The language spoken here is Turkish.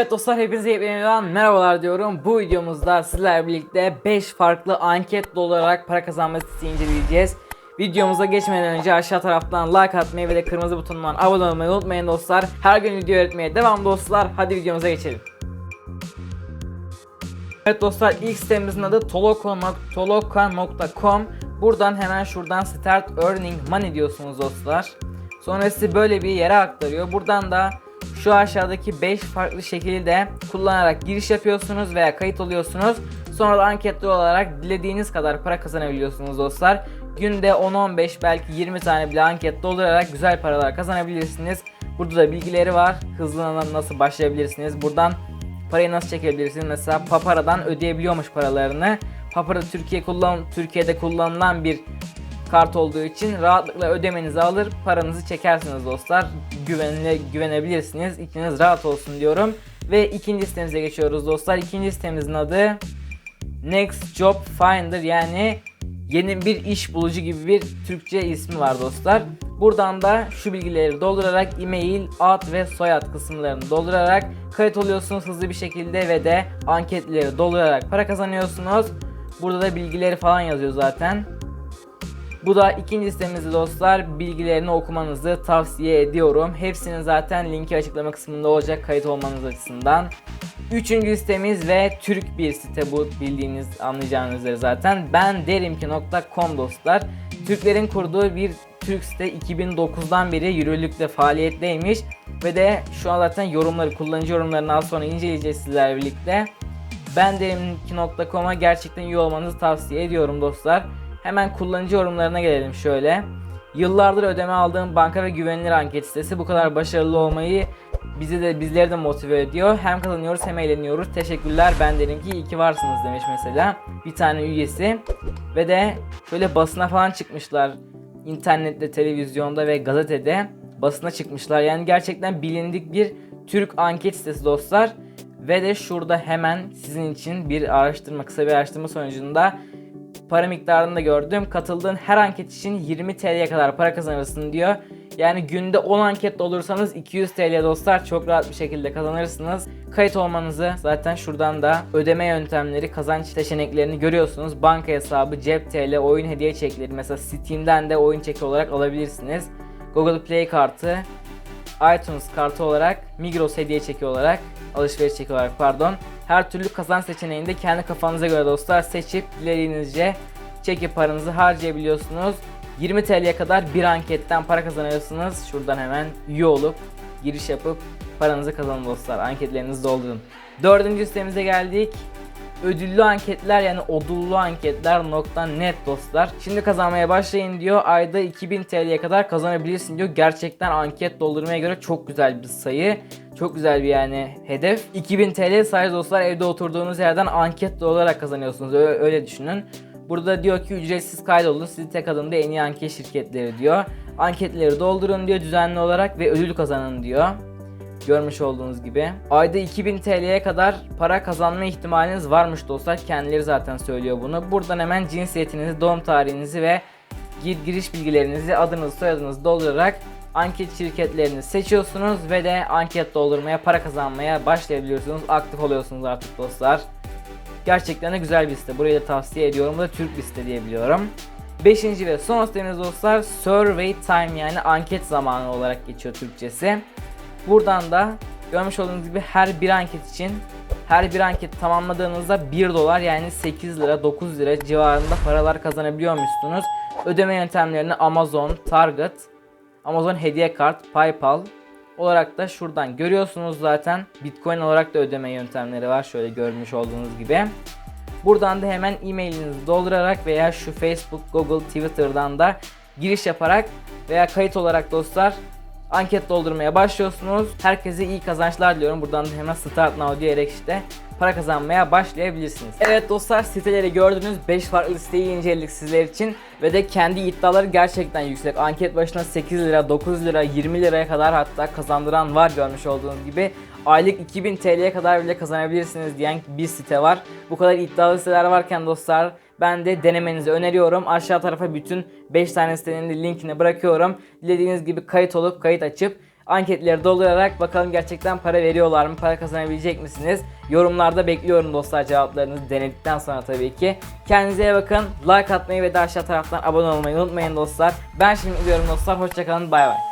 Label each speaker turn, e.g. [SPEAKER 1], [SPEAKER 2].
[SPEAKER 1] Evet dostlar hepinize yeniden merhabalar diyorum. Bu videomuzda sizlerle birlikte 5 farklı anket olarak para kazanma sitesi inceleyeceğiz. Videomuza geçmeden önce aşağı taraftan like atmayı ve de kırmızı butonundan abone olmayı unutmayın dostlar. Her gün video öğretmeye devam dostlar. Hadi videomuza geçelim. Evet dostlar ilk sitemizin adı toloka.com Buradan hemen şuradan start earning money diyorsunuz dostlar. Sonra böyle bir yere aktarıyor. Buradan da şu aşağıdaki 5 farklı şekilde kullanarak giriş yapıyorsunuz veya kayıt oluyorsunuz. Sonra da anketli olarak dilediğiniz kadar para kazanabiliyorsunuz dostlar. Günde 10-15 belki 20 tane bile anket doldurarak güzel paralar kazanabilirsiniz. Burada da bilgileri var. Hızlı nasıl başlayabilirsiniz. Buradan parayı nasıl çekebilirsiniz? Mesela Papara'dan ödeyebiliyormuş paralarını. Papara Türkiye kullan Türkiye'de kullanılan bir kart olduğu için rahatlıkla ödemenizi alır, paranızı çekersiniz dostlar. Güvenle güvenebilirsiniz. İçiniz rahat olsun diyorum. Ve ikinci sitemize geçiyoruz dostlar. İkinci sitemizin adı Next Job Finder yani yeni bir iş bulucu gibi bir Türkçe ismi var dostlar. Buradan da şu bilgileri doldurarak e-mail, ad ve soyad kısımlarını doldurarak kayıt oluyorsunuz hızlı bir şekilde ve de anketleri doldurarak para kazanıyorsunuz. Burada da bilgileri falan yazıyor zaten. Bu da ikinci sitemizde dostlar. Bilgilerini okumanızı tavsiye ediyorum. Hepsinin zaten linki açıklama kısmında olacak kayıt olmanız açısından. Üçüncü sitemiz ve Türk bir site bu bildiğiniz anlayacağınız üzere zaten. Ben derimki.com dostlar. Türklerin kurduğu bir Türk site 2009'dan beri yürürlükte faaliyetteymiş. Ve de şu an zaten yorumları, kullanıcı yorumlarını az sonra inceleyeceğiz sizlerle birlikte. Ben derimki.com'a gerçekten iyi olmanızı tavsiye ediyorum dostlar. Hemen kullanıcı yorumlarına gelelim şöyle. Yıllardır ödeme aldığım banka ve güvenilir anket sitesi bu kadar başarılı olmayı bizi de bizleri de motive ediyor. Hem kazanıyoruz hem eğleniyoruz. Teşekkürler ben derim ki iyi ki varsınız demiş mesela. Bir tane üyesi. Ve de şöyle basına falan çıkmışlar. İnternette, televizyonda ve gazetede basına çıkmışlar. Yani gerçekten bilindik bir Türk anket sitesi dostlar. Ve de şurada hemen sizin için bir araştırma, kısa bir araştırma sonucunda para miktarını da gördüm. Katıldığın her anket için 20 TL'ye kadar para kazanırsın diyor. Yani günde 10 anket olursanız 200 TL dostlar çok rahat bir şekilde kazanırsınız. Kayıt olmanızı zaten şuradan da ödeme yöntemleri, kazanç seçeneklerini görüyorsunuz. Banka hesabı, cep TL, oyun hediye çekleri mesela Steam'den de oyun çeki olarak alabilirsiniz. Google Play kartı, iTunes kartı olarak, Migros hediye çeki olarak, alışveriş çeki olarak pardon. Her türlü kazanç seçeneğini de kendi kafanıza göre dostlar seçip dilediğinizce çekip paranızı harcayabiliyorsunuz. 20 TL'ye kadar bir anketten para kazanıyorsunuz. Şuradan hemen üye olup giriş yapıp paranızı kazanın dostlar. Anketlerinizi doldurun. Dördüncü sitemize geldik. Ödüllü anketler yani odullu anketler.net dostlar. Şimdi kazanmaya başlayın diyor. Ayda 2000 TL'ye kadar kazanabilirsin diyor. Gerçekten anket doldurmaya göre çok güzel bir sayı. Çok güzel bir yani hedef. 2000 TL sayı dostlar evde oturduğunuz yerden anket olarak kazanıyorsunuz. Öyle, öyle düşünün. Burada diyor ki ücretsiz kaydolun sizi tek adımda en iyi anket şirketleri diyor. Anketleri doldurun diyor düzenli olarak ve ödül kazanın diyor. Görmüş olduğunuz gibi. Ayda 2000 TL'ye kadar para kazanma ihtimaliniz varmış dostlar. Kendileri zaten söylüyor bunu. Buradan hemen cinsiyetinizi, doğum tarihinizi ve gir giriş bilgilerinizi, adınızı, soyadınızı doldurarak anket şirketlerini seçiyorsunuz ve de anket doldurmaya, para kazanmaya başlayabiliyorsunuz. Aktif oluyorsunuz artık dostlar. Gerçekten de güzel bir site. Burayı da tavsiye ediyorum. Bu da Türk bir site diyebiliyorum. Beşinci ve son sitemiz dostlar Survey Time yani anket zamanı olarak geçiyor Türkçesi. Buradan da görmüş olduğunuz gibi her bir anket için her bir anket tamamladığınızda 1 dolar yani 8 lira 9 lira civarında paralar kazanabiliyormuşsunuz. Ödeme yöntemlerini Amazon, Target, Amazon hediye kart, PayPal olarak da şuradan görüyorsunuz zaten. Bitcoin olarak da ödeme yöntemleri var şöyle görmüş olduğunuz gibi. Buradan da hemen e-mailinizi doldurarak veya şu Facebook, Google, Twitter'dan da giriş yaparak veya kayıt olarak dostlar anket doldurmaya başlıyorsunuz. Herkese iyi kazançlar diliyorum. Buradan da hemen Start Now diyerek işte para kazanmaya başlayabilirsiniz. Evet dostlar siteleri gördünüz. 5 farklı siteyi inceledik sizler için. Ve de kendi iddiaları gerçekten yüksek. Anket başına 8 lira, 9 lira, 20 liraya kadar hatta kazandıran var görmüş olduğunuz gibi. Aylık 2000 TL'ye kadar bile kazanabilirsiniz diyen bir site var. Bu kadar iddialı siteler varken dostlar ben de denemenizi öneriyorum. Aşağı tarafa bütün 5 tane sitenin de linkini bırakıyorum. Dilediğiniz gibi kayıt olup kayıt açıp anketleri doldurarak bakalım gerçekten para veriyorlar mı? Para kazanabilecek misiniz? Yorumlarda bekliyorum dostlar cevaplarınızı denedikten sonra tabii ki. Kendinize iyi bakın. Like atmayı ve de aşağı taraftan abone olmayı unutmayın dostlar. Ben şimdi gidiyorum dostlar. Hoşçakalın. Bay bay.